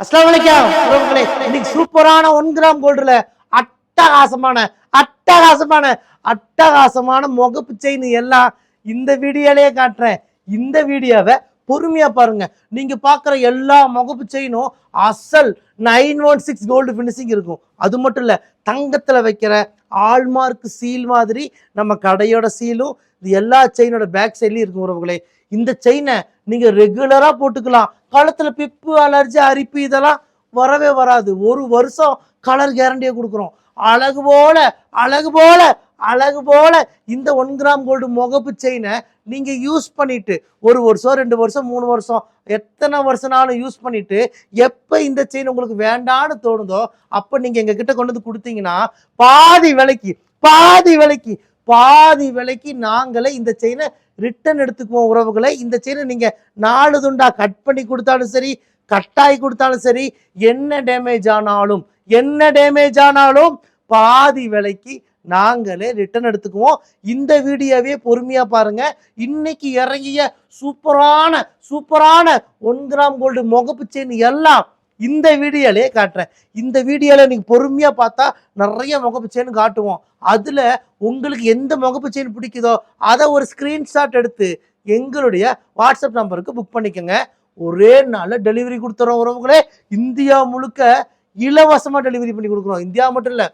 அஸ்லாம் வலைக்கம் உறவுகளே இன்னைக்கு சூப்பரான ஒன் கிராம் கோல்டுல அட்டகாசமான அட்டகாசமான அட்டகாசமான முகப்பு செயின் எல்லாம் இந்த வீடியோலயே காட்டுறேன். இந்த வீடியோவை பொறுமையா பாருங்க. நீங்க பார்க்குற எல்லா முகப்பு செயினும் அசல் nine one six gold finishing இருக்கும். அது மட்டும் இல்ல தங்கத்துல வைக்கிற ஆல்மார்க் சீல் மாதிரி நம்ம கடையோட சீலும் இது எல்லா செயினோட பேக் சைட்லயும் இருக்கும் உறவுகளே. இந்த செயினை நீங்க ரெகுலரா போட்டுக்கலாம். காலத்துல பிப்பு அலர்ஜி அரிப்பு இதெல்லாம் வரவே வராது. ஒரு வருஷம் கலர் கேரண்டியை கொடுக்குறோம். அழகு போல அழகு போல அழகு போல இந்த ஒன் கிராம் கோல்டு முகப்பு செயினை நீங்கள் யூஸ் பண்ணிட்டு ஒரு வருஷம் ரெண்டு வருஷம் மூணு வருஷம் எத்தனை வருஷம்னாலும் யூஸ் பண்ணிட்டு எப்போ இந்த செயின் உங்களுக்கு வேண்டான்னு தோணுதோ அப்போ நீங்கள் எங்கள் கிட்ட கொண்டு வந்து கொடுத்தீங்கன்னா பாதி விலைக்கு பாதி விலைக்கு பாதி விலைக்கு நாங்களே இந்த செயினை ரிட்டர்ன் எடுத்துக்குவோம் உறவுகளை. இந்த செயினை நீங்கள் நாலு துண்டா கட் பண்ணி கொடுத்தாலும் சரி கட்டாய் கொடுத்தாலும் சரி என்ன டேமேஜ் ஆனாலும் என்ன டேமேஜ் ஆனாலும் பாதி விலைக்கு நாங்களே ரிட்டர்ன் எடுத்துக்குவோம். இந்த வீடியோவே பொறுமையா பாருங்க. இன்னைக்கு இறங்கிய சூப்பரான சூப்பரான ஒன் கிராம் கோல்டு முகப்பு செயின் எல்லாம் இந்த வீடியோலே காட்டுறேன். இந்த வீடியோல நீங்க பொறுமையா பார்த்தா நிறைய முகப்பு செயின் காட்டுவோம். அதுல உங்களுக்கு எந்த முகப்பு செயின் பிடிக்குதோ அதை ஒரு ஸ்கிரீன்ஷாட் எடுத்து எங்களுடைய வாட்ஸ்அப் நம்பருக்கு புக் பண்ணிக்கோங்க. ஒரே நாளில் டெலிவரி கொடுத்துறோம் உறவுகளே. இந்தியா முழுக்க இலவசமாக டெலிவரி பண்ணி கொடுக்குறோம். இந்தியா மட்டும் இல்லை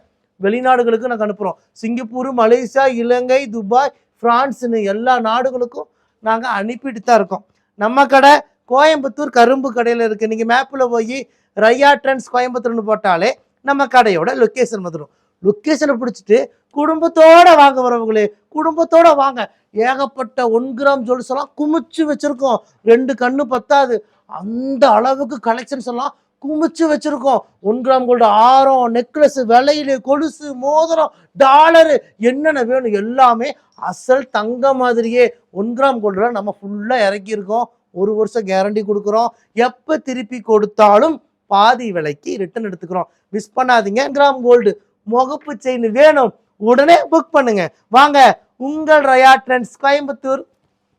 வெளிநாடுகளுக்கு நாங்கள் அனுப்புகிறோம் சிங்கப்பூர் மலேசியா இலங்கை துபாய் ஃப்ரான்ஸ்னு எல்லா நாடுகளுக்கும் நாங்கள் அனுப்பிட்டு தான் இருக்கோம். நம்ம கடை கோயம்புத்தூர் கரும்பு கடையில் இருக்குது நீங்கள் மேப்பில் போய் ரையா ட்ரெண்ட்ஸ் கோயம்புத்தூர்னு போட்டாலே நம்ம கடையோட லொக்கேஷன் வந்துடும் லொக்கேஷனை பிடிச்சிட்டு குடும்பத்தோடு வாங்க வரவங்களே குடும்பத்தோடு வாங்க. ஏகப்பட்ட ஒன் கிராம் ஜுவல்ஸ் எல்லாம் குமிச்சு வச்சுருக்கோம். ரெண்டு கண்ணு பத்தாது. அந்த அளவுக்கு கலெக்ஷன்ஸ் எல்லாம் குமிச்சு வச்சிருக்கோம். ஒன்றாம் கோல்டு ஆரம் நெக்லஸ் விலையில கொலுசு மோதிரம் டாலரு என்னென்ன வேணும் எல்லாமே அசல் தங்க மாதிரியே ஒன்றாம் கோல்டில் நம்ம ஃபுல்லாக இறக்கியிருக்கோம். ஒரு வருஷம் கேரண்டி கொடுக்குறோம். எப்போ திருப்பி கொடுத்தாலும் பாதி விலைக்கு ரிட்டர்ன் எடுத்துக்கிறோம். மிஸ் பண்ணாதீங்க. கிராம் கோல்டு முகப்பு செயின் வேணும். உடனே புக் பண்ணுங்க. வாங்க. உங்கள் ரயா ட்ரெண்ட்ஸ் கோயம்புத்தூர்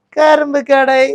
கரும்பு கடை.